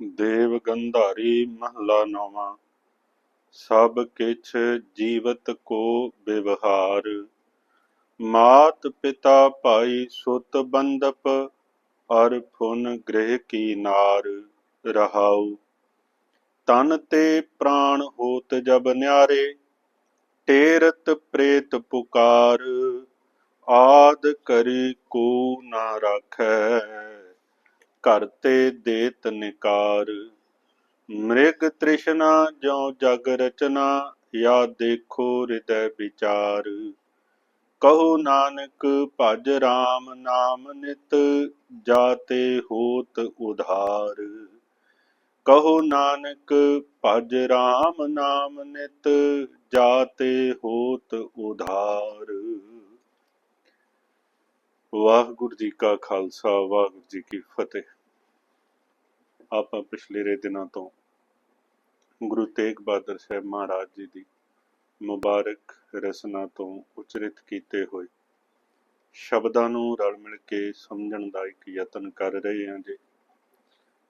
ਦੇਵ ਗੰਧਾਰੀ ਮਹਲਾ ਨੌਵਾਂ, ਸਭ ਕਿਛ ਜੀਵਤ ਕੋ ਬਿਵਹਾਰ ਮਾਤ ਪਿਤਾ ਭਾਈ ਸੁਤ ਬੰਦਪ ਅਰ ਫੁਨ ਗ੍ਰਹਿ ਕੀ ਨਾਰ ਰਹਾਉ। ਤਨ ਤੇ ਪ੍ਰਾਣ ਹੋਤ ਜਬ ਨਿਆਰੇ, ਟੇਰਤ ਪ੍ਰੇਤ ਪੁਕਾਰ। ਆਦ ਕਰੀ ਕੋ ਨਾ ਰਾਖੈ। ਕਰਤੇ ਦੇ ਦੇਤ ਨਿਕਾਰ ਮ੍ਰਿਗ ਤ੍ਰਿਸ਼ਨਾ ਜੋ ਜਗ ਰਚਨਾ, ਯਾ ਦੇਖੋ ਹਿਰਦੈ ਵਿਚਾਰ। ਕਹੋ ਨਾਨਕ, ਭਜ RAM ਨਾਮ ਨਿਤ, ਜਾਤੇ ਹੋਤ ਉਧਾਰ। ਕਹੋ ਨਾਨਕ, ਭਜ RAM ਨਾਮ ਨਿਤ, ਜਾਤੇ ਹੋਤ ਉਧਾਰ। ਵਾਹਿਗੁਰੂ ਜੀ ਕਾ ਖਾਲਸਾ, ਵਾਹਿਗੁਰੂ ਜੀ ਕੀ ਫਤਿਹ। ਆਪਾਂ ਪਿਛਲੇ ਰੇ ਦਿਨਾਂ ਤੋਂ ਗੁਰੂ ਤੇਗ ਬਹਾਦਰ ਸਾਹਿਬ ਮਹਾਰਾਜ ਜੀ ਦੀ ਮੁਬਾਰਕ ਰਸਨਾ ਤੋਂ ਉਚਰਿਤ ਕੀਤੇ ਹੋਏ ਸ਼ਬਦਾਂ ਨੂੰ ਰਲ ਮਿਲ ਕੇ ਸਮਝਣ ਦਾ ਇੱਕ ਯਤਨ ਕਰ ਰਹੇ ਹਾਂ ਜੀ।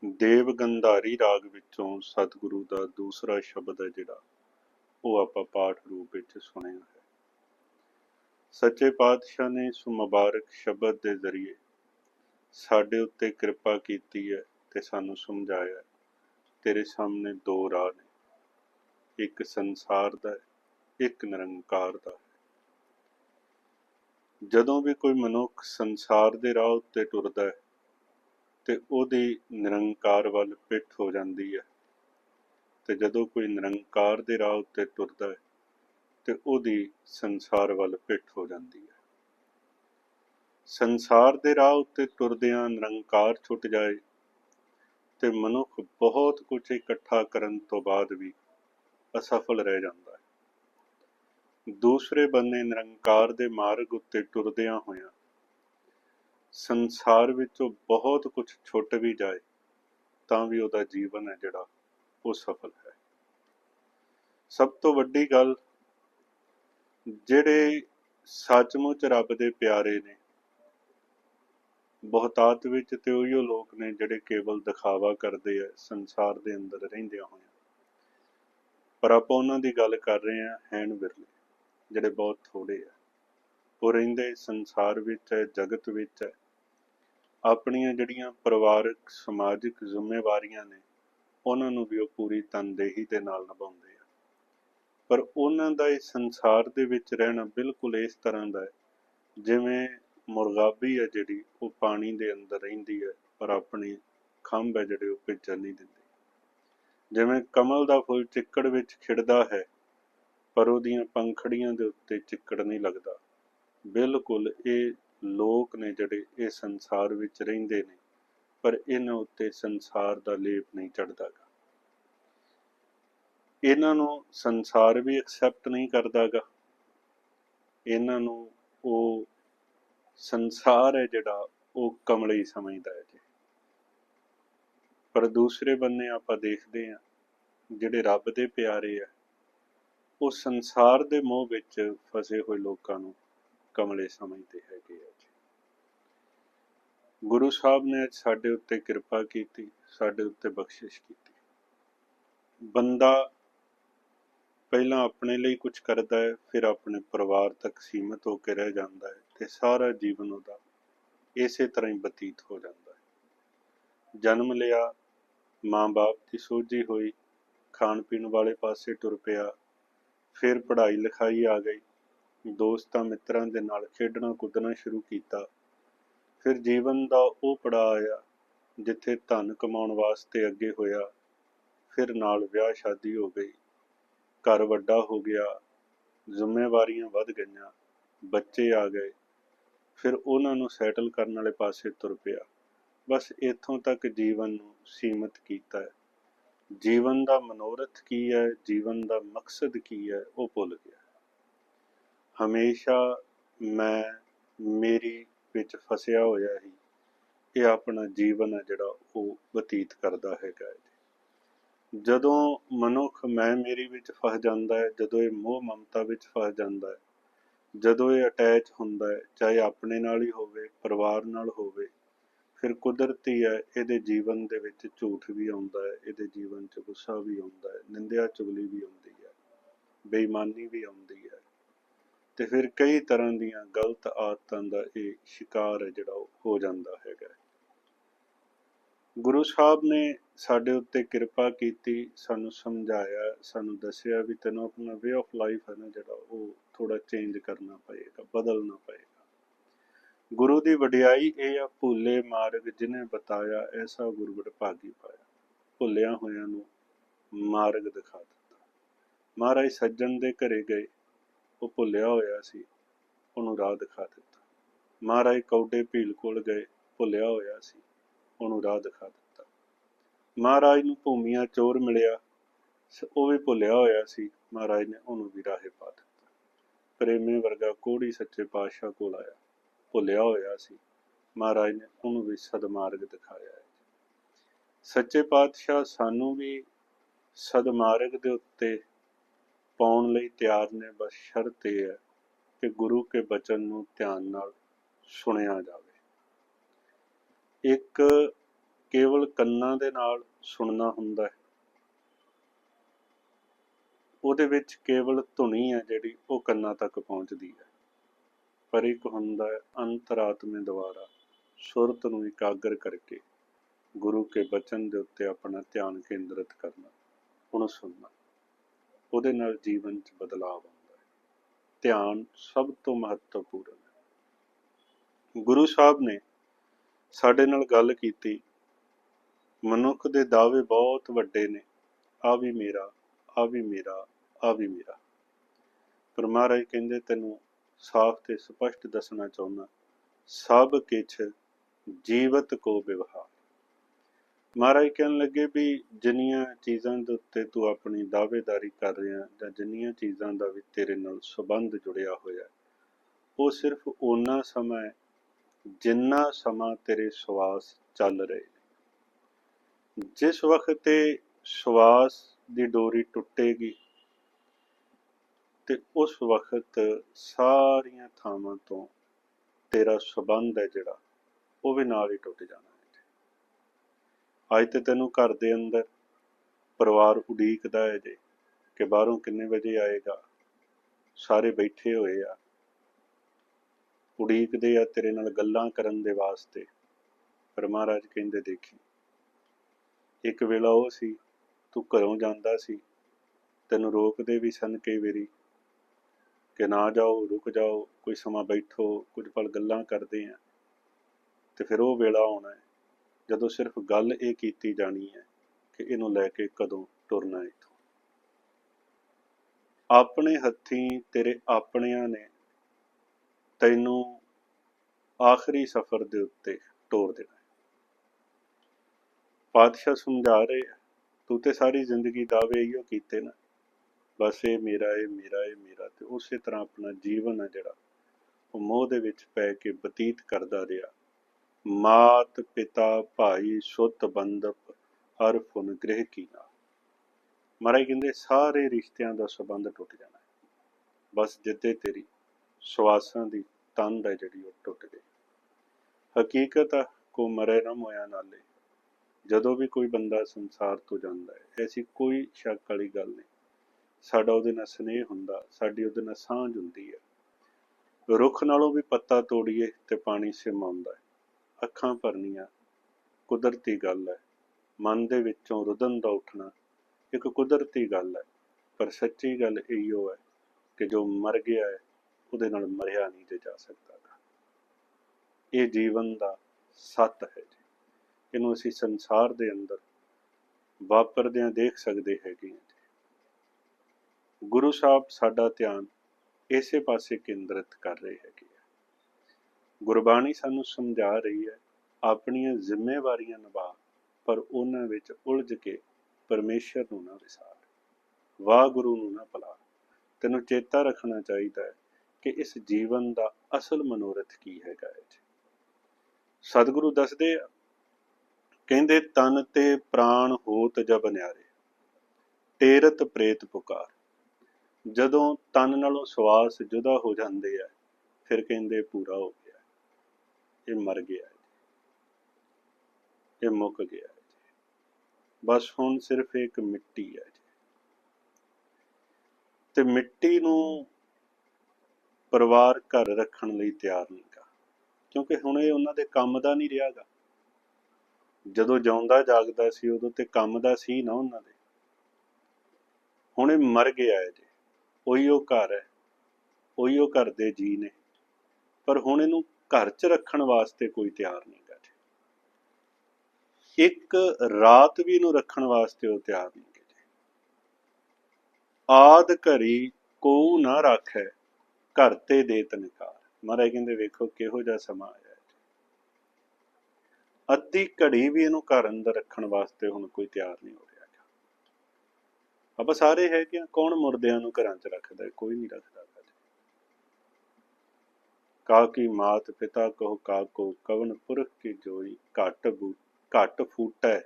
ਦੇਵ ਗੰਧਾਰੀ ਰਾਗ ਵਿੱਚੋਂ ਸਤਿਗੁਰੂ ਦਾ ਦੂਸਰਾ ਸ਼ਬਦ ਹੈ ਜਿਹੜਾ, ਉਹ ਆਪਾਂ ਪਾਠ ਰੂਪ ਵਿੱਚ ਸੁਣਿਆ ਹੈ। ਸੱਚੇ ਪਾਤਸ਼ਾਹ ਨੇ ਇਸ ਮੁਬਾਰਕ ਸ਼ਬਦ ਦੇ ਜ਼ਰੀਏ ਸਾਡੇ ਉੱਤੇ ਕਿਰਪਾ ਕੀਤੀ ਹੈ ਤੇ ਸਾਨੂੰ ਸਮਝਾਇਆ ਤੇਰੇ ਸਾਹਮਣੇ ਦੋ ਰਾਹ ਨੇ ਇੱਕ ਸੰਸਾਰ ਦਾ ਇੱਕ ਨਿਰੰਕਾਰ ਦਾ ਹੈ। ਜਦੋਂ ਵੀ ਕੋਈ ਮਨੁੱਖ ਸੰਸਾਰ ਦੇ ਰਾਹ ਉੱਤੇ ਟੁਰਦਾ ਹੈ ਤੇ ਉਹਦੀ ਨਿਰੰਕਾਰ ਵੱਲ ਪਿੱਠ ਹੋ ਜਾਂਦੀ ਹੈ ਤੇ ਜਦੋਂ ਕੋਈ ਨਿਰੰਕਾਰ ਦੇ ਰਾਹ ਉੱਤੇ ਟੁਰਦਾ ਹੈ ਤੇ ਉਹਦੀ ਸੰਸਾਰ ਵੱਲ ਪਿੱਠ ਹੋ ਜਾਂਦੀ ਹੈ। ਸੰਸਾਰ ਦੇ ਰਾਹ ਉੱਤੇ ਤੁਰਦਿਆਂ ਨਿਰੰਕਾਰ ਛੁੱਟ ਜਾਏ ਤੇ ਮਨੁੱਖ ਬਹੁਤ ਕੁਝ ਇਕੱਠਾ ਕਰਨ ਤੋਂ ਬਾਅਦ ਵੀ ਅਸਫਲ ਰਹਿ ਜਾਂਦਾ ਹੈ। ਦੂਸਰੇ ਬੰਨੇ ਨਿਰੰਕਾਰ ਦੇ ਮਾਰਗ ਉੱਤੇ ਤੁਰਦਿਆਂ ਹੋਇਆਂ ਸੰਸਾਰ ਵਿੱਚੋਂ ਬਹੁਤ ਕੁਝ ਛੁੱਟ ਵੀ ਜਾਏ ਤਾਂ ਵੀ ਉਹਦਾ ਜੀਵਨ ਹੈ ਜਿਹੜਾ ਉਹ ਸਫਲ ਹੈ। ਸਭ ਤੋਂ ਵੱਡੀ ਗੱਲ ਜਿਹੜੇ ਸੱਚਮੁੱਚ ਰੱਬ ਦੇ ਪਿਆਰੇ ਨੇ, ਬਹੁਤਾਤ ਵਿੱਚ ਤੇ ਉਹੀਓ ਲੋਕ ਨੇ ਜਿਹੜੇ ਕੇਵਲ ਦਿਖਾਵਾ ਕਰਦੇ ਆ, ਸੰਸਾਰ ਦੇ ਅੰਦਰ ਰਹਿੰਦਿਆਂ ਹੋਇਆਂ। ਪਰ ਆਪਾਂ ਉਹਨਾਂ ਦੀ ਗੱਲ ਕਰ ਰਹੇ ਹਾਂ ਹੈਨ ਵਿਰਲੇ, ਜਿਹੜੇ ਬਹੁਤ ਥੋੜੇ ਆ। ਉਹ ਰਹਿੰਦੇ ਸੰਸਾਰ ਵਿੱਚ ਹੈ, ਜਗਤ ਵਿੱਚ ਹੈ। ਆਪਣੀਆਂ ਜਿਹੜੀਆਂ ਪਰਿਵਾਰਕ, ਸਮਾਜਿਕ ਜ਼ਿੰਮੇਵਾਰੀਆਂ ਨੇ, ਉਹਨਾਂ ਨੂੰ ਵੀ ਉਹ ਪੂਰੀ ਤਨਦੇਹੀ ਦੇ ਨਾਲ ਨਿਭਾਉਂਦੇ ਪਰ ਉਹਨਾਂ ਦਾ ਇਸ ਸੰਸਾਰ ਦੇ ਵਿੱਚ ਰਹਿਣਾ ਬਿਲਕੁਲ ਇਸ ਤਰ੍ਹਾਂ ਦਾ ਹੈ, ਜਿਵੇਂ ਮੁਰਗਾਬੀ ਹੈ ਜਿਹੜੀ, ਉਹ ਪਾਣੀ ਦੇ ਅੰਦਰ ਰਹਿੰਦੀ ਹੈ, ਪਰ ਆਪਣੇ ਖੰਭ ਹੈ ਜਿਹੜੇ, ਉਹ ਭੇਜਣ ਨਹੀਂ ਦਿੰਦੇ। ਜਿਵੇਂ ਕਮਲ ਦਾ ਫੁੱਲ ਚਿੱਕੜ ਵਿੱਚ ਖਿੜਦਾ ਹੈ, ਪਰ ਉਹਦੀਆਂ ਪੰਖੜੀਆਂ ਦੇ ਉੱਤੇ ਚਿੱਕੜ ਨਹੀਂ ਲੱਗਦਾ। ਬਿਲਕੁਲ ਇਹ ਲੋਕ ਨੇ ਜਿਹੜੇ ਇਹ ਸੰਸਾਰ ਵਿੱਚ ਰਹਿੰਦੇ ਨੇ, ਪਰ ਇਹਨਾਂ ਉੱਤੇ ਸੰਸਾਰ ਦਾ ਲੇਪ ਨਹੀਂ ਚੜਦਾਗਾ ਇਹਨਾਂ ਨੂੰ ਸੰਸਾਰ ਵੀ ਐਕਸੈਪਟ ਨਹੀਂ ਕਰਦਾਗਾ। ਇਹਨਾਂ ਨੂੰ ਉਹ ਸੰਸਾਰ ਹੈ ਜਿਹੜਾ ਉਹ ਕਮਲੀ ਸਮਝਦਾ ਹੈ ਜੀ। ਪਰ ਦੂਸਰੇ ਬੰਨੇ ਆਪਾਂ ਦੇਖਦੇ ਹਾਂ, ਜਿਹੜੇ ਰੱਬ ਦੇ ਪਿਆਰੇ ਆ, ਉਹ ਸੰਸਾਰ ਦੇ ਮੋਹ ਵਿੱਚ ਫਸੇ ਹੋਏ ਲੋਕਾਂ ਨੂੰ ਕਮਲੇ ਸਮਝਦੇ ਹੈਗੇ ਆ ਜੀ। ਗੁਰੂ ਸਾਹਿਬ ਨੇ ਅੱਜ ਸਾਡੇ ਉੱਤੇ ਕਿਰਪਾ ਕੀਤੀ, ਸਾਡੇ ਉੱਤੇ ਬਖਸ਼ਿਸ਼ ਕੀਤੀ। ਬੰਦਾ ਪਹਿਲਾਂ ਆਪਣੇ ਲਈ ਕੁਝ ਕਰਦਾ ਹੈ, ਫਿਰ ਆਪਣੇ ਪਰਿਵਾਰ ਤੱਕ ਸੀਮਤ ਹੋ ਕੇ ਰਹਿ ਜਾਂਦਾ ਹੈ ਤੇ ਸਾਰਾ ਜੀਵਨ ਉਹਦਾ ਇਸੇ ਤਰ੍ਹਾਂ ਹੀ ਬਤੀਤ ਹੋ ਜਾਂਦਾ ਹੈ। ਜਨਮ ਲਿਆ, ਮਾਂ-ਬਾਪ ਦੀ ਸੋਝੀ ਹੋਈ ਖਾਣ ਪੀਣ ਵਾਲੇ ਪਾਸੇ ਟੁਰ ਪਿਆ, ਫਿਰ ਪੜ੍ਹਾਈ ਲਿਖਾਈ ਆ ਗਈ, ਦੋਸਤਾਂ ਮਿੱਤਰਾਂ ਦੇ ਨਾਲ ਖੇਡਣਾ ਕੁੱਦਣਾ ਸ਼ੁਰੂ ਕੀਤਾ, ਫਿਰ ਜੀਵਨ ਦਾ ਉਹ ਪੜਾਅ ਆਇਆ ਜਿੱਥੇ ਧਨ ਕਮਾਉਣ ਵਾਸਤੇ ਅੱਗੇ ਹੋਇਆ, ਫਿਰ ਨਾਲ ਵਿਆਹ ਸ਼ਾਦੀ ਹੋ ਗਈ ਘਰ ਵੱਡਾ ਹੋ ਗਿਆ, ਜ਼ਿੰਮੇਵਾਰੀਆਂ ਵੱਧ ਗਈਆਂ, ਬੱਚੇ ਆ ਗਏ। ਫਿਰ ਉਹਨਾਂ ਨੂੰ ਸੈਟਲ ਕਰਨ ਵਾਲੇ ਪਾਸੇ ਤੁਰ ਪਿਆ। ਬਸ ਇੱਥੋਂ ਤੱਕ ਜੀਵਨ ਨੂੰ ਸੀਮਿਤ ਕੀਤਾ ਹੈ। ਜੀਵਨ ਦਾ ਮਨੋਰਥ ਕੀ ਹੈ, ਜੀਵਨ ਦਾ ਮਕਸਦ ਕੀ ਹੈ, ਉਹ ਭੁੱਲ ਗਿਆ। ਹਮੇਸ਼ਾ ਮੈਂ ਮੇਰੀ ਵਿੱਚ ਫਸਿਆ ਹੋਇਆ ਹੀ ਇਹ ਆਪਣਾ ਜੀਵਨ ਹੈ ਜਿਹੜਾ ਉਹ ਬਤੀਤ ਕਰਦਾ ਹੈਗਾ ਹੈ ਜਦੋਂ ਮਨੁੱਖ ਮੈਂ ਮੇਰੀ ਵਿੱਚ ਫਸ ਜਾਂਦਾ ਹੈ, ਜਦੋਂ ਇਹ ਮੋਹ ਮਮਤਾ ਵਿੱਚ ਫਸ ਜਾਂਦਾ ਹੈ, ਜਦੋਂ ਇਹ ਅਟੈਚ ਹੁੰਦਾ ਹੈ, ਚਾਹੇ ਆਪਣੇ ਨਾਲ ਹੀ ਹੋਵੇ, ਪਰਿਵਾਰ ਨਾਲ ਹੋਵੇ, ਫਿਰ ਕੁਦਰਤੀ ਹੈ, ਇਹਦੇ ਜੀਵਨ ਦੇ ਵਿੱਚ ਝੂਠ ਵੀ ਆਉਂਦਾ ਹੈ, ਇਹਦੇ ਜੀਵਨ 'ਚ ਗੁੱਸਾ ਵੀ ਆਉਂਦਾ ਹੈ, ਨਿੰਦਿਆ ਚੁਗਲੀ ਵੀ ਆਉਂਦੀ ਹੈ, ਬੇਈਮਾਨੀ ਵੀ ਆਉਂਦੀ ਹੈ। ਤੇ ਫਿਰ ਕਈ ਤਰ੍ਹਾਂ ਦੀਆਂ ਗਲਤ ਆਦਤਾਂ ਦਾ ਇਹ ਸ਼ਿਕਾਰ ਹੈ ਜਿਹੜਾ ਉਹ ਹੋ ਜਾਂਦਾ ਹੈਗਾ ਗੁਰੂ ਸਾਹਿਬ ਨੇ ਸਾਡੇ ਉੱਤੇ ਕਿਰਪਾ ਕੀਤੀ, ਸਾਨੂੰ ਸਮਝਾਇਆ, ਸਾਨੂੰ ਦੱਸਿਆ ਵੀ ਤੈਨੂੰ ਆਪਣਾ ਵੇ ਆਫ ਲਾਈਫ ਹੈ ਨਾ ਜਿਹੜਾ ਉਹ ਥੋੜਾ ਚੇਂਜ ਕਰਨਾ ਪਏਗਾ, ਬਦਲਣਾ ਪਏਗਾ। ਗੁਰੂ ਦੀ ਵਡਿਆਈ ਇਹ ਆ ਭੁੱਲੇ ਮਾਰਗ ਜਿਨੇ ਬਤਾਇਆ, ਐਸਾ ਗੁਰਬੜ ਭਾਗੀ ਪਾਇਆ। ਭੁੱਲਿਆਂ ਹੋਇਆਂ ਨੂੰ ਮਾਰਗ ਦਿਖਾ ਦਿੱਤਾ। ਮਹਾਰਾਜ ਸੱਜਣ ਦੇ ਘਰੇ ਗਏ, ਉਹ ਭੁੱਲਿਆ ਹੋਇਆ ਸੀ, ਉਹਨੂੰ ਰਾਹ ਦਿਖਾ ਦਿੱਤਾ। ਮਹਾਰਾਜ ਕੌਡੇ ਭੀਲ ਕੋਲ ਗਏ, ਭੁੱਲਿਆ ਹੋਇਆ ਸੀ, ਉਹਨੂੰ ਰਾਹ ਦਿਖਾ ਦਿੱਤਾ ਮਹਾਰਾਜ ਨੂੰ ਭੂਮੀਆਂ ਚੋਰ ਮਿਲਿਆ ਉਹ ਵੀ ਭੁੱਲਿਆ ਹੋਇਆ ਸੀ। ਮਹਾਰਾਜ ਨੇ ਉਹਨੂੰ ਵੀ ਰਾਹੇ ਪਾ ਦਿੱਤਾ। ਪ੍ਰੇਮੇ ਵਰਗਾ ਕੋੜੀ ਸੱਚੇ ਪਾਤਸ਼ਾਹ ਕੋਲ ਆਇਆ। ਭੁੱਲਿਆ ਹੋਇਆ ਸੀ। ਮਹਾਰਾਜ ਨੇ ਉਹਨੂੰ ਵੀ ਸਦਮਾਰਗ ਦਿਖਾਇਆ ਹੈ। ਸੱਚੇ ਪਾਤਸ਼ਾਹ ਸਾਨੂੰ ਵੀ ਸਦਮਾਰਗ ਦੇ ਉੱਤੇ ਪਾਉਣ ਲਈ ਤਿਆਰ ਨੇ, ਬਸ ਸ਼ਰਤ ਇਹ ਹੈ ਕਿ ਗੁਰੂ ਕੇ ਬਚਨ ਨੂੰ ਧਿਆਨ ਨਾਲ ਸੁਣਿਆ ਜਾਵੇ। ਇੱਕ ਕੇਵਲ ਕੰਨਾਂ ਦੇ ਨਾਲ ਸੁਣਨਾ ਹੁੰਦਾ ਹੈ। ਉਹਦੇ ਵਿੱਚ ਕੇਵਲ ਧੁਨੀ ਹੈ ਜਿਹੜੀ ਉਹ ਕੰਨਾਂ ਤੱਕ ਪਹੁੰਚਦੀ ਹੈ। ਪਰ ਇੱਕ ਹੁੰਦਾ ਹੈ ਅੰਤਰਾਤਮੇ ਦੁਆਰਾ ਸੁਰਤ ਨੂੰ ਇਕਾਗਰ ਕਰਕੇ ਗੁਰੂ ਕੇ ਬਚਨ ਦੇ ਉੱਤੇ ਆਪਣਾ ਧਿਆਨ ਕੇਂਦਰਿਤ ਕਰਨਾ, ਉਹਨੂੰ ਸੁਣਨਾ। ਉਹਦੇ ਨਾਲ ਜੀਵਨ 'ਚ ਬਦਲਾਅ ਆਉਂਦਾ ਹੈ। ਧਿਆਨ ਸਭ ਤੋਂ ਮਹੱਤਵਪੂਰਨ ਹੈ। ਗੁਰੂ ਸਾਹਿਬ ਨੇ ਸਾਡੇ ਨਾਲ ਗੱਲ ਕੀਤੀ ਮਨੁੱਖ ਦੇ ਦਾਅਵੇ ਬਹੁਤ ਵੱਡੇ ਨੇ। ਆ ਵੀ ਮੇਰਾ, ਆ ਵੀ ਮੇਰਾ, ਆ ਵੀ ਮੇਰਾ। ਪਰ ਮਹਾਰਾਜ ਕਹਿੰਦੇ, ਤੈਨੂੰ ਸਾਫ਼ ਤੇ ਸਪਸ਼ਟ ਦੱਸਣਾ ਚਾਹੁੰਦਾ ਸਭ ਕਿਛ ਜੀਵਤ ਕੋ ਵਿਵਹਾਰ। ਮਹਾਰਾਜ ਕਹਿਣ ਲੱਗੇ ਵੀ ਜਿੰਨੀਆਂ ਚੀਜ਼ਾਂ ਦੇ ਉੱਤੇ ਤੂੰ ਆਪਣੀ ਦਾਅਵੇਦਾਰੀ ਕਰ ਰਿਹਾ ਜਾਂ ਜਿੰਨੀਆਂ ਚੀਜ਼ਾਂ ਦਾ ਵੀ ਤੇਰੇ ਨਾਲ ਸੰਬੰਧ ਜੁੜਿਆ ਹੋਇਆ ਉਹ ਸਿਰਫ ਓਨਾ ਸਮਾਂ ਹੈ ਜਿੰਨਾ ਸਮਾਂ ਤੇਰੇ ਸਵਾਸ ਚੱਲ ਰਹੇ ਜਿਸ ਵਕਤ ਤੇ ਸਵਾਸ ਦੀ ਡੋਰੀ ਟੁੱਟੇਗੀ ਤੇ ਉਸ ਵਕਤ ਸਾਰੀਆਂ ਥਾਵਾਂ ਤੋਂ ਤੇਰਾ ਸਬੰਧ ਹੈ ਜਿਹੜਾ, ਉਹ ਵੀ ਨਾਲ ਹੀ ਟੁੱਟ ਜਾਣਾ ਹੈ ਅੱਜ ਤੇ ਤੈਨੂੰ ਘਰ ਦੇ ਅੰਦਰ ਪਰਿਵਾਰ ਉਡੀਕਦਾ ਹੈ ਜੇ ਕਿ ਬਾਹਰੋਂ ਕਿੰਨੇ ਵਜੇ ਆਏਗਾ, ਸਾਰੇ ਬੈਠੇ ਹੋਏ ਆ, ਉਡੀਕਦੇ ਆ ਤੇਰੇ ਨਾਲ ਗੱਲਾਂ ਕਰਨ ਦੇ ਵਾਸਤੇ। ਪਰ ਮਹਾਰਾਜ ਕਹਿੰਦੇ ਦੇਖੀ ਇੱਕ ਵੇਲਾ ਉਹ ਸੀ, ਤੂੰ ਘਰੋਂ ਜਾਂਦਾ ਸੀ। ਤੈਨੂੰ ਰੋਕਦੇ ਵੀ ਸਨ ਕਈ ਵਾਰੀ। ਕਿ ਨਾ ਜਾਓ, ਰੁਕ ਜਾਓ, ਕੋਈ ਸਮਾਂ ਬੈਠੋ, ਕੁਝ ਪਲ ਗੱਲਾਂ ਕਰਦੇ ਆ। ਤੇ ਫਿਰ ਉਹ ਵੇਲਾ ਆਉਣਾ ਹੈ, ਜਦੋਂ ਸਿਰਫ ਗੱਲ ਇਹ ਕੀਤੀ ਜਾਣੀ ਹੈ ਕਿ ਇਹਨੂੰ ਲੈ ਕੇ ਕਦੋਂ ਤੁਰਨਾ ਹੈ ਇੱਥੋਂ। ਆਪਣੇ ਹੱਥੀਂ ਤੇਰੇ ਆਪਣਿਆਂ ਨੇ ਤੈਨੂੰ ਆਖਰੀ ਸਫ਼ਰ ਦੇ ਉੱਤੇ ਤੋਰ ਦੇਣਾ ਪਾਤਸ਼ਾਹ ਸਮਝਾ ਰਹੇ ਆ ਤੂੰ ਤੇ ਸਾਰੀ ਜ਼ਿੰਦਗੀ ਦਾਅਵੇ ਇਹੋ ਕੀਤੇ ਨਾ। ਬਸ ਇਹ ਮੇਰਾ ਇਹ ਮੇਰਾ ਇਹ ਮੇਰਾ ਤੇ ਉਸੇ ਤਰ੍ਹਾਂ ਆਪਣਾ ਜੀਵਨ ਆ ਜਿਹੜਾ ਉਹ ਮੋਹ ਦੇ ਵਿੱਚ ਪੈ ਕੇ ਬਤੀਤ ਕਰਦਾ ਰਿਹਾ। ਮਾਤ ਪਿਤਾ ਭਾਈ ਸੁੱਤ ਬੰਦਪ ਹਰ ਫੁਨ ਗ੍ਰਹਿ ਕੀਨਾ। ਮਹਾਰਾਜ ਕਹਿੰਦੇ ਸਾਰੇ ਰਿਸ਼ਤਿਆਂ ਦਾ ਸੰਬੰਧ ਟੁੱਟ ਜਾਣਾ। ਬਸ ਜਿੱਦੇ ਤੇਰੀ ਸਵਾਸਾਂ ਦੀ ਤੰਦ ਹੈ ਜਿਹੜੀ ਉਹ ਟੁੱਟ ਗਈ। ਹਕੀਕਤ ਆ, ਕੋ ਮਰੇ ਨਾ ਮੋਇਆ ਨਾਲੇ। ਜਦੋਂ ਵੀ ਕੋਈ ਬੰਦਾ ਸੰਸਾਰ ਤੋਂ ਜਾਂਦਾ ਹੈ, ਐਸੀ ਕੋਈ ਸ਼ੱਕ ਵਾਲੀ ਗੱਲ ਨਹੀਂ। ਸਾਡਾ ਉਹਦੇ ਨਾਲ ਸਨੇਹ ਹੁੰਦਾ, ਸਾਡੀ ਉਹਦੇ ਨਾਲ ਸਾਂਝ ਹੁੰਦੀ ਹੈ। ਰੁੱਖ ਨਾਲੋਂ ਵੀ ਪੱਤਾ ਤੋੜੀਏ ਤੇ ਪਾਣੀ ਸਿਮ ਆਉਂਦਾ ਹੈ। ਅੱਖਾਂ ਭਰਨੀਆਂ ਕੁਦਰਤੀ ਗੱਲ ਹੈ। ਮਨ ਦੇ ਵਿੱਚੋਂ ਰੁਦਨ ਦਾ ਉੱਠਣਾ ਇੱਕ ਕੁਦਰਤੀ ਗੱਲ ਹੈ। ਪਰ ਸੱਚੀ ਗੱਲ ਇਹੋ ਹੈ ਕਿ ਜੋ ਮਰ ਗਿਆ ਹੈ, ਉਹਦੇ ਨਾਲ ਮਰਿਆ ਨਹੀਂ ਤੇ ਜਾ ਸਕਦਾ। ਇਹ ਜੀਵਨ ਦਾ ਸੱਤ ਹੈ ਇਹਨੂੰ ਅਸੀਂ ਸੰਸਾਰ ਦੇ ਅੰਦਰ ਵਾਪਰਦਿਆਂ ਦੇਖ ਸਕਦੇ ਹੈਗੇ ਹਾਂ ਜੀ। ਗੁਰੂ ਸਾਹਿਬ ਸਾਡਾ ਧਿਆਨ ਇਸੇ ਪਾਸੇ ਕੇਂਦਰਿਤ ਕਰ ਰਹੇ ਹੈਗੇ ਆ। ਗੁਰਬਾਣੀ ਸਾਨੂੰ ਸਮਝਾ ਰਹੀ ਹੈ, ਆਪਣੀਆਂ ਜ਼ਿੰਮੇਵਾਰੀਆਂ ਨਿਭਾ, ਪਰ ਉਹਨਾਂ ਵਿੱਚ ਉਲਝ ਕੇ ਪਰਮੇਸ਼ਰ ਨੂੰ ਨਾ ਵਿਸਾਰ, ਵਾਹਿਗੁਰੂ ਨੂੰ ਨਾ ਭੁਲਾ। ਤੈਨੂੰ ਚੇਤਾ ਰੱਖਣਾ ਚਾਹੀਦਾ ਹੈ ਕਿ ਇਸ ਜੀਵਨ ਦਾ ਅਸਲ ਮਨੋਰਥ ਕੀ ਹੈਗਾ ਹੈ ਜੀ। ਸਤਿਗੁਰੂ ਦੱਸਦੇ ਆ ਕਹਿੰਦੇ, ਤਨ ਤੇ ਪ੍ਰਾਣ ਹੋਤ ਜਬ ਨਿਆਰੇ, ਤੇਰਤ ਪ੍ਰੇਤ ਪੁਕਾਰ। ਜਦੋਂ ਤਨ ਨਾਲੋਂ ਸਵਾਸ ਜੁਦਾ ਹੋ ਜਾਂਦੇ ਆ, ਫਿਰ ਕਹਿੰਦੇ, ਪੂਰਾ ਹੋ ਗਿਆ ਇਹ ਮਰ ਗਿਆ ਇਹ ਮੁੱਕ ਗਿਆ ਬਸ ਹੁਣ ਸਿਰਫ ਇੱਕ ਮਿੱਟੀ ਹੈ ਜੀ। ਤੇ ਮਿੱਟੀ ਨੂੰ ਪਰਿਵਾਰ ਘਰ ਰੱਖਣ ਲਈ ਤਿਆਰ ਨਹੀਂਗਾ ਕਿਉਂਕਿ ਹੁਣ ਇਹ ਉਹਨਾਂ ਦੇ ਕੰਮ ਦਾ ਨਹੀਂ ਰਿਹਾਗਾ ਜਦੋਂ ਜਿਉਂਦਾ ਜਾਗਦਾ ਸੀ, ਉਦੋਂ ਤੇ ਕੰਮ ਦਾ ਸੀ ਨਾ ਉਹਨਾਂ ਦੇ। ਹੁਣ ਇਹ ਮਰ ਗਿਆ ਹੈ ਜੀ। ਉਹੀ ਉਹ ਘਰ ਹੈ। ਉਹੀ ਉਹ ਘਰ ਦੇ ਜੀ ਨੇ। ਪਰ ਹੁਣ ਇਹਨੂੰ ਘਰ 'ਚ ਰੱਖਣ ਵਾਸਤੇ ਕੋਈ ਤਿਆਰ ਨਹੀਂ ਗਾ ਜੀ। ਇੱਕ ਰਾਤ ਵੀ ਇਹਨੂੰ ਰੱਖਣ ਵਾਸਤੇ ਉਹ ਤਿਆਰ ਨਹੀਂ ਗਾ ਜੀ। ਆਦ ਘਰੀ ਕੋ ਨਾ ਰੱਖੈ, ਘਰ ਤੇ ਦੇ ਤਨਕਾਰ। ਮਹਾਰਾਜ ਕਹਿੰਦੇ ਵੇਖੋ ਕਿਹੋ ਜਿਹਾ ਸਮਾਂ ਆਇਆ। ਅੱਧੀ ਘੜੀ ਵੀ ਇਹਨੂੰ ਘਰ ਅੰਦਰ ਰੱਖਣ ਵਾਸਤੇ ਹੁਣ ਕੋਈ ਤਿਆਰ ਨਹੀਂ ਹੋ ਰਿਹਾ ਆਪਾਂ ਸਾਰੇ ਹੈਗੇ ਆ, ਕੌਣ ਮੁਰਦਿਆਂ ਨੂੰ ਘਰਾਂ 'ਚ ਰੱਖਦਾ ਕੋਈ ਨਹੀਂ ਰੱਖਦਾ ਗਾ ਕਾ ਕੀ ਮਾਤ ਪਿਤਾ ਕਹੋ, ਕਾ ਕੋ ਕਵਨ ਪੁਰਖ ਕੀ ਜੋਈ, ਘਟ ਘਟ ਫੂਟੈ,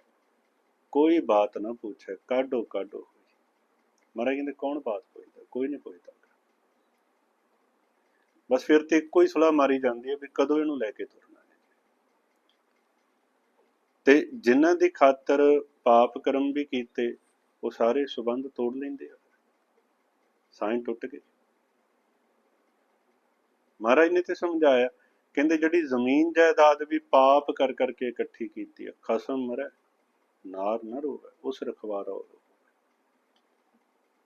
ਕੋਈ ਬਾਤ ਨਾ ਪੁੱਛੇ, ਕਾਢੋ ਕਾਢੋ ਹੋਈ। ਮਹਾਰਾਜ ਕਹਿੰਦੇ, ਕੌਣ ਬਾਤ ਪੁੱਛਦਾ? ਕੋਈ ਨਹੀਂ ਪੁੱਛਦਾ ਬਸ ਫਿਰ ਤੇ ਇੱਕੋ ਹੀ ਸੁਲਾ ਮਾਰੀ ਜਾਂਦੀ ਹੈ ਵੀ ਕਦੋਂ ਇਹਨੂੰ ਲੈ ਕੇ ਤੁਰਨਾ। ਤੇ ਜਿਨ੍ਹਾਂ ਦੀ ਖਾਤਰ ਪਾਪ ਕਰਮ ਵੀ ਕੀਤੇ, ਉਹ ਸਾਰੇ ਸੁਬੰਧ ਤੋੜ ਲੈਂਦੇ ਆ। ਸਾਈਂ ਟੁੱਟ ਗਏ। ਮਹਾਰਾਜ ਨੇ ਤੇ ਸਮਝਾਇਆ, ਕਹਿੰਦੇ ਜਿਹੜੀ ਜ਼ਮੀਨ ਜਾਇਦਾਦ ਵੀ ਪਾਪ ਕਰ ਕਰਕੇ ਇਕੱਠੀ ਕੀਤੀ ਹੈ ਖਸਮ ਮਰੈ, ਨਾਰ ਨਾ ਰੋਵੇ, ਉਸ ਰਖਵਾਰਾ ਉਹ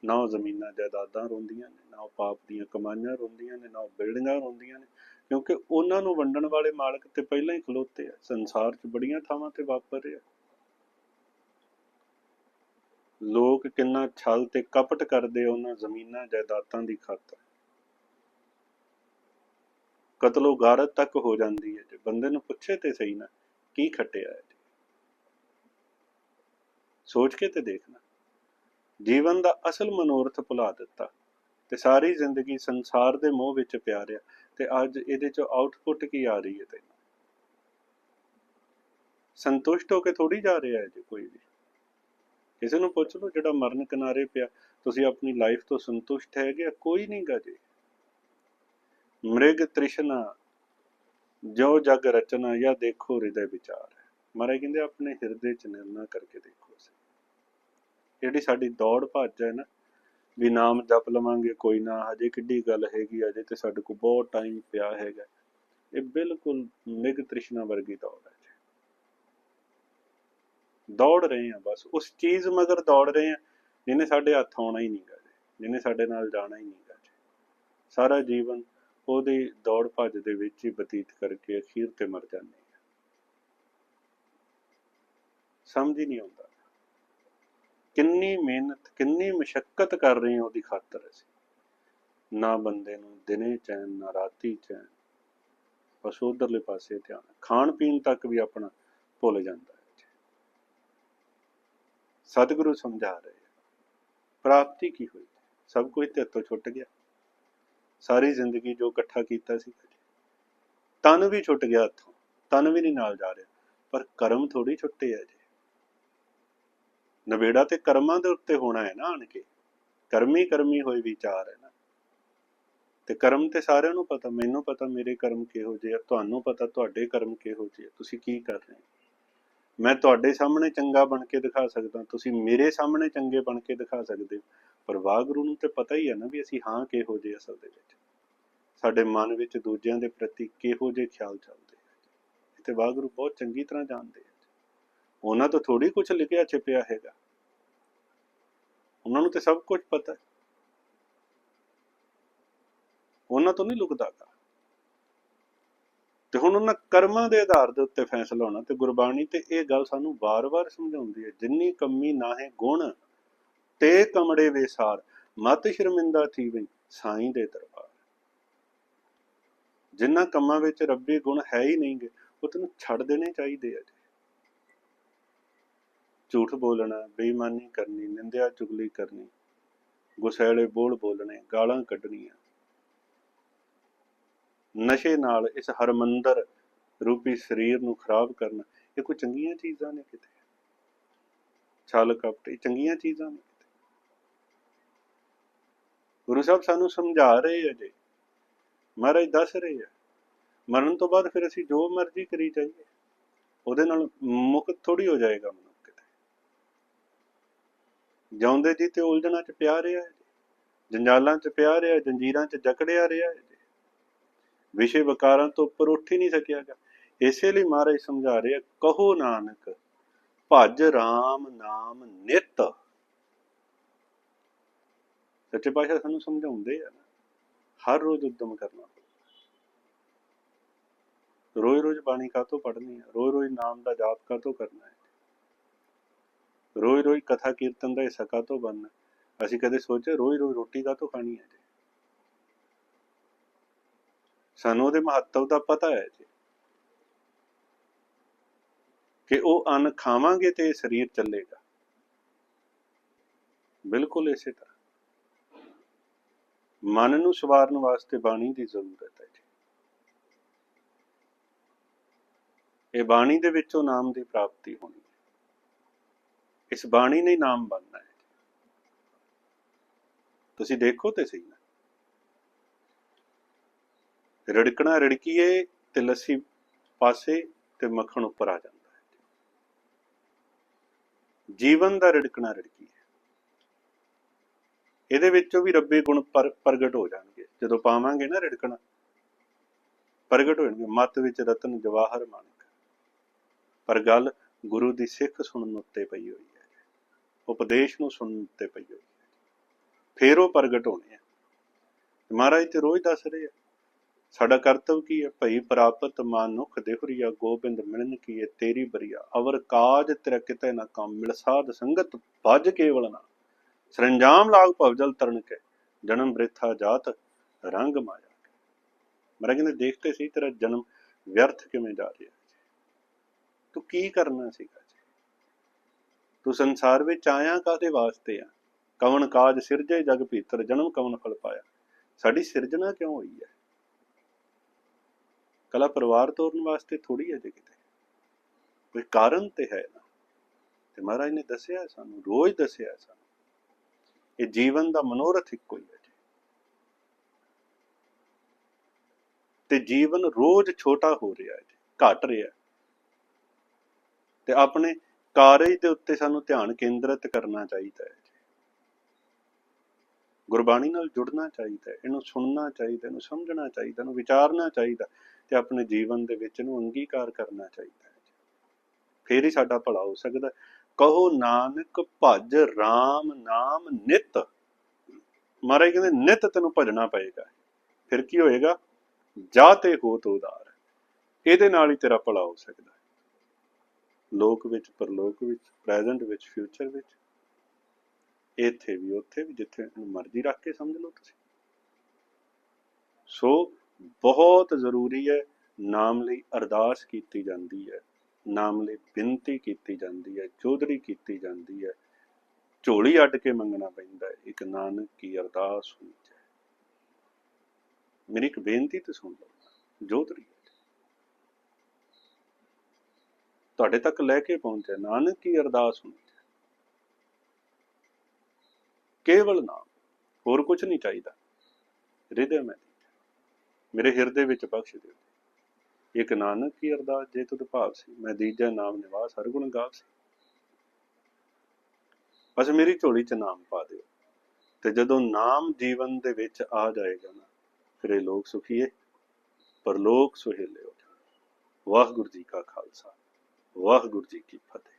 ਨਾ ਉਹ ਜ਼ਮੀਨਾਂ ਜਾਇਦਾਦਾਂ ਰੋਂਦੀਆਂ ਨੇ, ਨਾ ਉਹ ਪਾਪ ਦੀਆਂ ਕਮਾਈਆਂ ਰੋਂਦੀਆਂ ਨੇ, ਨਾ ਉਹ ਬਿਲਡਿੰਗਾਂ ਰੋਂਦੀਆਂ ਨੇ ਕਿਉਂਕਿ ਉਹਨਾਂ ਨੂੰ ਵੰਡਣ ਵਾਲੇ ਮਾਲਕ ਤੇ ਪਹਿਲਾਂ ਹੀ ਖਲੋਤੇ ਆ। ਸੰਸਾਰ 'ਚ ਬੜੀਆਂ ਥਾਵਾਂ ਤੇ ਵਾਪਰ ਰਿਹਾ। ਲੋਕ ਕਿੰਨਾ ਛਲ ਤੇ ਕਪਟ ਕਰਦੇ ਉਹਨਾਂ ਜ਼ਮੀਨਾਂ ਜਾਇਦਾਦਾਂ ਦੀ ਖਾਤਰ। ਕਤਲੋ ਗਾਰਤ ਤੱਕ ਹੋ ਜਾਂਦੀ ਹੈ ਜੇ ਬੰਦੇ ਨੂੰ ਪੁੱਛੇ ਤੇ ਸਹੀ ਨਾ, ਕੀ ਖੱਟਿਆ ਹੈ ਸੋਚ ਕੇ ਤੇ ਦੇਖਣਾ। ਜੀਵਨ ਦਾ ਅਸਲ ਮਨੋਰਥ ਭੁਲਾ ਦਿੱਤਾ ਤੇ ਸਾਰੀ ਜ਼ਿੰਦਗੀ ਸੰਸਾਰ ਦੇ ਮੋਹ ਵਿੱਚ ਪਿਆ ਰਿਹਾ। ਤੇ ਅੱਜ ਇਹਦੇ ਚੋਂ ਆਊਟਪੁੱਟ ਕੀ ਆ ਰਹੀ ਹੈ ਤੈਨੂੰ ਸੰਤੁਸ਼ਟ ਹੋ ਕੇ ਥੋੜੀ ਜਾ ਰਿਹਾ ਹੈ ਜੀ ਕੋਈ ਵੀ। ਕਿਸੇ ਨੂੰ ਪੁੱਛ ਲਓ ਜਿਹੜਾ ਮਰਨ ਕਿਨਾਰੇ ਪਿਆ, ਤੁਸੀਂ ਆਪਣੀ ਲਾਈਫ ਤੋਂ ਸੰਤੁਸ਼ਟ ਹੈਗੇ ਆ? ਕੋਈ ਨਹੀਂ ਗਾ ਜੀ। ਮ੍ਰਿਗ ਤ੍ਰਿਸ਼ਨਾ, ਜੋ ਜਗ ਰਚਨਾ ਜਾਂ ਦੇਖੋ ਹਿਰਦੇ ਵਿਚਾਰ ਹੈ। ਮਹਾਰਾਜ ਕਹਿੰਦੇ ਆਪਣੇ ਹਿਰਦੇ ਚ ਨਿਰਣਾ ਕਰਕੇ ਦੇਖੋ ਜਿਹੜੀ ਸਾਡੀ ਦੌੜ ਭੱਜ ਹੈ ਨਾ ਵੀ ਨਾਮ ਜਪ ਲਵਾਂਗੇ, ਕੋਈ ਨਾ। ਹਜੇ ਕਿੱਡੀ ਗੱਲ ਹੈਗੀ ਅਜੇ ਤੇ ਸਾਡੇ ਕੋਲ ਬਹੁਤ ਟਾਈਮ ਪਿਆ ਹੈਗਾ। ਇਹ ਬਿਲਕੁਲ ਮ੍ਰਿਗ ਤ੍ਰਿਸ਼ਨਾ ਵਰਗੀ ਦੌੜ ਹੈ ਦੌੜ ਰਹੇ ਆ ਬਸ। ਉਸ ਚੀਜ਼ ਮਗਰ ਦੌੜ ਰਹੇ ਆ, ਜਿਹਨੇ ਸਾਡੇ ਹੱਥ ਆਉਣਾ ਹੀ ਨਹੀਂਗਾ ਜੀ। ਜਿਹਨੇ ਸਾਡੇ ਨਾਲ ਜਾਣਾ ਹੀ ਨਹੀਂਗਾ ਜੀ। ਸਾਰਾ ਜੀਵਨ ਉਹਦੀ ਦੌੜ ਭੱਜ ਦੇ ਵਿੱਚ ਹੀ ਬਤੀਤ ਕਰਕੇ ਅਖੀਰ ਤੇ ਮਰ ਜਾਂਦੇ ਆ। ਸਮਝ ਹੀ ਨਹੀਂ ਆਉਂਦਾ। ਕਿੰਨੀ ਮਿਹਨਤ, ਕਿੰਨੀ ਮਸ਼ਕਤ ਕਰ ਰਹੇ ਹਾਂ ਉਹਦੀ ਖਾਤਰ ਅਸੀਂ। ਨਾ ਬੰਦੇ ਨੂੰ ਦਿਨੇ ਚੈਨ, ਨਾ ਰਾਤੀ ਚੈਨ। ਬਸ ਉਧਰਲੇ ਪਾਸੇ ਧਿਆਨ ਖਾਣ ਪੀਣ ਤੱਕ ਵੀ ਆਪਣਾ ਭੁੱਲ ਜਾਂਦਾ ਹੈ ਸਤਿਗੁਰੂ ਸਮਝਾ ਰਹੇ ਪ੍ਰਾਪਤੀ ਕੀ ਹੋਈ ਸਭ ਕੁਝ ਤੇ ਹੱਥੋਂ ਛੁੱਟ ਗਿਆ। ਸਾਰੀ ਜ਼ਿੰਦਗੀ ਜੋ ਇਕੱਠਾ ਕੀਤਾ ਸੀ ਤਨ ਵੀ ਛੁੱਟ ਗਿਆ ਹੱਥੋਂ। ਤਨ ਵੀ ਨਹੀਂ ਨਾਲ ਜਾ ਰਿਹਾ। ਪਰ ਕਰਮ ਥੋੜੀ ਛੁੱਟੇ ਆ ਜੀ ਨਵੇੜਾ ਤੇ ਕਰਮਾਂ ਦੇ ਉੱਤੇ ਹੋਣਾ ਹੈ ਨਾ ਆਣ ਕੇ ਕਰਮੀ ਕਰਮੀ ਹੋਏ ਵਿਚਾਰ ਹੈ ਨਾ। ਤੇ ਕਰਮ ਤੇ ਸਾਰਿਆਂ ਨੂੰ ਪਤਾ, ਮੈਨੂੰ ਪਤਾ ਮੇਰੇ ਕਰਮ ਕਿਹੋ ਜਿਹੇ ਆ, ਤੁਹਾਨੂੰ ਪਤਾ ਤੁਹਾਡੇ ਕਰਮ ਕਿਹੋ ਜਿਹੇ ਆ, ਤੁਸੀਂ ਕੀ ਕਰ ਰਹੇ ਹੋ? ਮੈਂ ਤੁਹਾਡੇ ਸਾਹਮਣੇ ਚੰਗਾ ਬਣ ਕੇ ਦਿਖਾ ਸਕਦਾ, ਤੁਸੀਂ ਮੇਰੇ ਸਾਹਮਣੇ ਚੰਗੇ ਬਣ ਕੇ ਦਿਖਾ ਸਕਦੇ ਹੋ। ਪਰ ਵਾਹਿਗੁਰੂ ਨੂੰ ਤੇ ਪਤਾ ਹੀ ਹੈ ਨਾ ਵੀ ਅਸੀਂ ਹਾਂ ਕਿਹੋ ਜਿਹੇ ਅਸਲ ਦੇ ਵਿੱਚ। ਸਾਡੇ ਮਨ ਵਿੱਚ ਦੂਜਿਆਂ ਦੇ ਪ੍ਰਤੀ ਕਿਹੋ ਜਿਹੇ ਖਿਆਲ ਚੱਲਦੇ ਆ। ਤੇ ਵਾਹਿਗੁਰੂ ਬਹੁਤ ਚੰਗੀ ਤਰ੍ਹਾਂ ਜਾਣਦੇ ਆ। ਉਹਨਾਂ ਤੋਂ ਥੋੜੀ ਕੁਝ ਲਿਖਿਆ ਛਿਪਿਆ ਹੈਗਾ। ਉਹਨਾਂ ਨੂੰ ਤੇ ਸਭ ਕੁਝ ਪਤਾ ਹੈ। ਉਹਨਾਂ ਤੋਂ ਨਹੀਂ ਲੁਕਦਾਗਾ ਤੇ ਹੁਣ ਉਹਨਾਂ ਕਰਮਾਂ ਦੇ ਆਧਾਰ ਦੇ ਉੱਤੇ ਫੈਸਲਾ ਹੋਣਾ ਤੇ ਗੁਰਬਾਣੀ ਤੇ ਇਹ ਗੱਲ ਸਾਨੂੰ ਵਾਰ-ਵਾਰ ਸਮਝਾਉਂਦੀ ਹੈ, ਜਿੰਨੀ ਕੰਮੀ ਨਾਹੇ ਗੁਣ, ਤੇ ਕਮੜੇ ਵਿਸਾਰ ਮਤ ਸ਼ਰਮਿੰਦਾ ਥੀ ਵਈ ਸਾਈਂ ਦੇ ਦਰਬਾਰ। ਜਿੰਨਾ ਕੰਮਾਂ ਵਿੱਚ ਰੱਬੀ ਗੁਣ ਹੈ ਹੀ ਨਹੀਂਗੇ ਉਹ ਤੈਨੂੰ ਛੱਡ ਦੇਣੇ ਚਾਹੀਦੇ ਆ ਜੀ। ਝੂਠ ਬੋਲਣਾ, ਬੇਈਮਾਨੀ ਕਰਨੀ, ਨਿੰਦਿਆ ਚੁਗਲੀ ਕਰਨੀ, ਗੁਸੈਲੇ ਬੋਲ ਬੋਲਣੇ, ਗਾਲਾਂ ਕੱਢਣੀਆਂ। ਨਸ਼ੇ ਨਾਲ ਇਸ ਹਰਮੰਦਰ ਰੂਪੀ ਸਰੀਰ ਨੂੰ ਖਰਾਬ ਕਰਨਾ, ਇਹ ਕੋਈ ਚੰਗੀਆਂ ਚੀਜ਼ਾਂ ਨੇ ਕਿਤੇ? ਛਲ ਕਪਟ ਇਹ ਚੰਗੀਆਂ ਚੀਜ਼ਾਂ ਨੇ ਕਿਤੇ? ਗੁਰੂ ਸਾਹਿਬ ਸਾਨੂੰ ਸਮਝਾ ਰਹੇ ਆ ਜੀ। ਮਹਾਰਾਜ ਦੱਸ ਰਹੇ ਆ। ਮਰਨ ਤੋਂ ਬਾਅਦ ਫਿਰ ਅਸੀਂ ਜੋ ਮਰਜ਼ੀ ਕਰੀ ਜਾਈਏ। ਉਹਦੇ ਨਾਲ ਮੁਕਤ ਥੋੜੀ ਹੋ ਜਾਏਗਾ ਜਿਉਂਦੇ ਜੀ ਤੇ ਉਲਝਣਾਂ 'ਚ ਪਿਆ ਰਿਹਾ ਹੈ ਜੰਜਾਲਾਂ 'ਚ ਪਿਆ ਰਿਹਾ ਜੰਜੀਰਾਂ 'ਚ ਜਕੜਿਆ ਰਿਹਾ ਹੈ ਵਿਸ਼ੇ ਵਿਕਾਰਾਂ ਤੋਂ ਉੱਪਰ ਉੱਠ ਹੀ ਨਹੀਂ ਸਕਿਆਗਾ ਇਸੇ ਲਈ ਮਹਾਰਾਜ ਸਮਝਾ ਰਿਹਾ ਕਹੋ ਨਾਨਕ, ਭਜ RAM ਨਾਮ ਨਿਤ। ਸੱਚੇ ਪਾਤਸ਼ਾਹ ਸਾਨੂੰ ਸਮਝਾਉਂਦੇ ਆ ਨਾ, ਹਰ ਰੋਜ਼ ਉਦਮ ਕਰਨਾ ਰੋਜ਼ ਰੋਜ਼ ਬਾਣੀ ਕਾਤੋਂ ਪੜ੍ਹਨੀ ਹੈ ਰੋਜ਼ ਰੋਜ਼ ਨਾਮ ਦਾ ਜਾਪ ਕਾਤੋਂ ਕਰਨਾ ਹੈ? ਰੋਜ਼ ਰੋਜ਼ ਕਥਾ ਕੀਰਤਨ ਦਾ ਹਿੱਸਾ ਕਾਤੋਂ ਬਣਨਾ? ਅਸੀਂ ਕਦੇ ਸੋਚਿਆ ਰੋਜ਼ ਰੋਜ਼ ਰੋਟੀ ਕਾਤੋਂ ਖਾਣੀ ਹੈ ਜੀ? ਸਾਨੂੰ ਉਹਦੇ ਮਹੱਤਵ ਦਾ ਪਤਾ ਹੈ ਜੀ। ਕਿ ਉਹ ਅੰਨ ਖਾਵਾਂਗੇ ਤੇ ਸਰੀਰ ਚੱਲੇਗਾ। ਬਿਲਕੁਲ ਇਸੇ ਤਰ੍ਹਾਂ। ਮਨ ਨੂੰ ਸਵਾਰਨ ਵਾਸਤੇ ਬਾਣੀ ਦੀ ਜ਼ਰੂਰਤ ਹੈ ਜੀ। ਇਹ ਬਾਣੀ ਦੇ ਵਿੱਚੋਂ ਨਾਮ ਦੀ ਪ੍ਰਾਪਤੀ ਹੋਣੀ ਇਸ ਬਾਣੀ ਨੇ ਨਾਮ ਬਣਨਾ ਹੈ। ਤੁਸੀਂ ਦੇਖੋ ਤੇ ਸਹੀ ਨਾ। ਰੜਕਣਾ ਰੜਕੀਏ ਤੇ ਲੱਸੀ ਪਾਸੇ ਤੇ ਮੱਖਣ ਉੱਪਰ ਆ ਜਾਂਦਾ ਹੈ। ਜੀਵਨ ਦਾ ਰੜਕਣਾ ਰੜਕੀਏ। ਇਹਦੇ ਵਿੱਚੋਂ ਵੀ ਰੱਬੇ ਗੁਣ ਪਰ- ਪ੍ਰਗਟ ਹੋ ਜਾਣਗੇ। ਜਦੋਂ ਪਾਵਾਂਗੇ ਨਾ ਰੜਕਣਾ, ਪ੍ਰਗਟ ਹੋ ਜਾਣਗੇ। ਮੱਤ ਵਿੱਚ ਰਤਨ ਜਵਾਹਰ ਮਾਨਕ ਪਰ ਗੱਲ ਗੁਰੂ ਦੀ ਸਿੱਖ ਸੁਣਨ ਉੱਤੇ ਪਈ ਹੋਈ ਉਪਦੇਸ਼ ਨੂੰ ਸੁਣਨ ਤੇ ਪਈ ਹੋਈ ਹੈ। ਫੇਰ ਉਹ ਪ੍ਰਗਟ ਹੋਣੇ ਆ। ਮਹਾਰਾਜ ਤੇ ਰੋਜ਼ ਦੱਸ ਰਹੇ ਆ, ਸਾਡਾ ਕਰਤਵ ਕੀ ਹੈ? ਭਈ ਪ੍ਰਾਪਤ ਮਾਨੁਖ ਦੇਹੁਰੀਆ ਗੋਬਿੰਦ ਮਿਲਨ ਕੀ ਹੈ ਤੇਰੀ ਬਰੀਆ ਅਵਰ ਕਾਜ ਤੇਰਾ ਕਿਤੇ ਨਾ ਕੰਮ ਮਿਲ ਸਾਧ ਸੰਗਤ ਭਜ ਕੇਵਲ ਨਾ। ਸਰੰਜਾਮ ਲਾਗ ਭਵਜਲ ਤਰਨ ਕੇ, ਜਨਮ ਬ੍ਰਿਥਾ ਜਾਤ ਰੰਗ ਮਾਇਆ ਮਰਾ ਕਹਿੰਦੇ ਦੇਖਤੇ ਸੀ ਤੇਰਾ ਜਨਮ ਵਿਅਰਥ ਕਿਵੇਂ ਜਾ ਰਿਹਾ ਤੂੰ ਕੀ ਕਰਨਾ ਸੀਗਾ? ਤੂੰ ਸੰਸਾਰ ਵਿੱਚ ਆਇਆ ਕਾਦੇ ਵਾਸਤੇ ਆ? ਕਵਨ ਕਾਜ ਸਿਰਜੇ, ਜਗ ਭੀਤਰ ਜਨਮ ਕਵਨ ਫਲ ਪਾਇਆ? ਸਾਡੀ ਸਿਰਜਣਾ ਕਿਉਂ ਹੋਈ ਹੈ? ਕਲਾ ਪਰਿਵਾਰ ਤੋਰਨ ਵਾਸਤੇ ਥੋੜੀ ਹੈ ਜੇ ਕਿਤੇ। ਕੋਈ ਕਾਰਨ ਤੇ ਹੈ ਨਾ। ਤੇ ਮਹਾਰਾਜ ਨੇ ਦੱਸਿਆ ਸਾਨੂੰ, ਰੋਜ਼ ਦੱਸਿਆ ਸਾਨੂੰ। ਇਹ ਜੀਵਨ ਦਾ ਮਨੋਰਥ ਇੱਕੋ ਹੀ ਹੈ ਤੇ ਜੀਵਨ ਰੋਜ਼ ਛੋਟਾ ਹੋ ਰਿਹਾ ਹੈ ਜੀ, ਘਟ ਰਿਹਾ ਤੇ ਆਪਣੇ ਕਾਰਜ ਦੇ ਉੱਤੇ ਸਾਨੂੰ ਧਿਆਨ ਕੇਂਦਰਿਤ ਕਰਨਾ ਚਾਹੀਦਾ ਹੈ ਗੁਰਬਾਣੀ ਨਾਲ ਜੁੜਨਾ ਚਾਹੀਦਾ ਹੈ, ਇਹਨੂੰ ਸੁਣਨਾ ਚਾਹੀਦਾ, ਇਹਨੂੰ ਸਮਝਣਾ ਚਾਹੀਦਾ, ਇਹਨੂੰ ਵਿਚਾਰਨਾ ਚਾਹੀਦਾ ਤੇ ਆਪਣੇ ਜੀਵਨ ਦੇ ਵਿੱਚ ਇਹਨੂੰ ਅੰਗੀਕਾਰ ਕਰਨਾ ਚਾਹੀਦਾ ਹੈ ਫੇਰ ਹੀ ਸਾਡਾ ਭਲਾ ਹੋ ਸਕਦਾ ਕਹੋ ਨਾਨਕ ਭਜ RAM ਨਾਮ ਨਿਤ। ਮਹਾਰਾਜ ਕਹਿੰਦੇ, ਨਿਤ ਤੈਨੂੰ ਭਜਣਾ ਪਏਗਾ। ਫਿਰ ਕੀ ਹੋਏਗਾ? ਜਾ ਤੇ ਹੋ ਤੋ ਉਦਾਰ। ਇਹਦੇ ਨਾਲ ਹੀ ਤੇਰਾ ਭਲਾ ਹੋ ਸਕਦਾ ਲੋਕ ਵਿੱਚ, ਪਰਲੋਕ ਵਿੱਚ ਪ੍ਰੈਜ਼ੈਂਟ ਵਿੱਚ ਫਿਊਚਰ ਵਿੱਚ, ਇੱਥੇ ਵੀ, ਉੱਥੇ ਵੀ, ਜਿੱਥੇ ਇਹਨੂੰ ਮਰਜ਼ੀ ਰੱਖ ਕੇ ਸਮਝ ਲਓ ਤੁਸੀਂ। ਸੋ ਬਹੁਤ ਜ਼ਰੂਰੀ ਹੈ, ਨਾਮ ਲਈ ਅਰਦਾਸ ਕੀਤੀ ਜਾਂਦੀ ਹੈ, ਨਾਮ ਲਈ ਬੇਨਤੀ ਕੀਤੀ ਜਾਂਦੀ ਹੈ, ਚੌਧਰੀ ਕੀਤੀ ਜਾਂਦੀ ਹੈ, ਝੋਲੀ ਅੱਡ ਕੇ ਮੰਗਣਾ ਪੈਂਦਾ ਹੈ, ਇੱਕ ਨਾਨਕ ਕੀ ਅਰਦਾਸ ਹੋਈ ਚਾਹੀਦੀ ਮੇਰੀ ਇੱਕ ਬੇਨਤੀ ਤੇ ਸੁਣ ਲਓ ਜੋਧਰੀ ਤੁਹਾਡੇ ਤੱਕ ਲੈ ਕੇ ਪਹੁੰਚਿਆ ਨਾਨਕ ਕੀ ਅਰਦਾਸ ਹੁੰਦੀ ਚਾਹੀਦੀ ਕੇਵਲ ਨਾਮ ਹੋਰ ਕੁਝ ਨਹੀਂ ਚਾਹੀਦਾ। ਹਿਰਦੇ ਮੈਂ ਮੇਰੇ ਹਿਰਦੇ ਵਿੱਚ ਬਖਸ਼ ਦਿਓ। ਇੱਕ ਨਾਨਕ ਕੀ ਅਰਦਾਸ, ਜੇ ਤੁਧ ਭਾਵ ਸੀ। ਮੈਂ ਦੀਜਾ ਨਾਮ ਨਿਵਾਸ, ਹਰ ਗੁਣ ਗਾਵ ਸੀ। ਬਸ ਮੇਰੀ ਝੋਲੀ 'ਚ ਨਾਮ ਪਾ ਦਿਓ। ਤੇ ਜਦੋਂ ਨਾਮ ਜੀਵਨ ਦੇ ਵਿੱਚ ਆ ਜਾਏਗਾ ਨਾ, ਫਿਰ ਇਹ ਲੋਕ ਸੁਖੀਏ। ਪਰ ਲੋਕ ਸੁਹੇਲੇ ਹੋ ਜਾਣ ਵਾਹਿਗੁਰੂ ਜੀ ਕਾ ਖਾਲਸਾ। ਵਾਹਿਗੁਰੂ ਜੀ ਕੀ ਫਤਿਹ।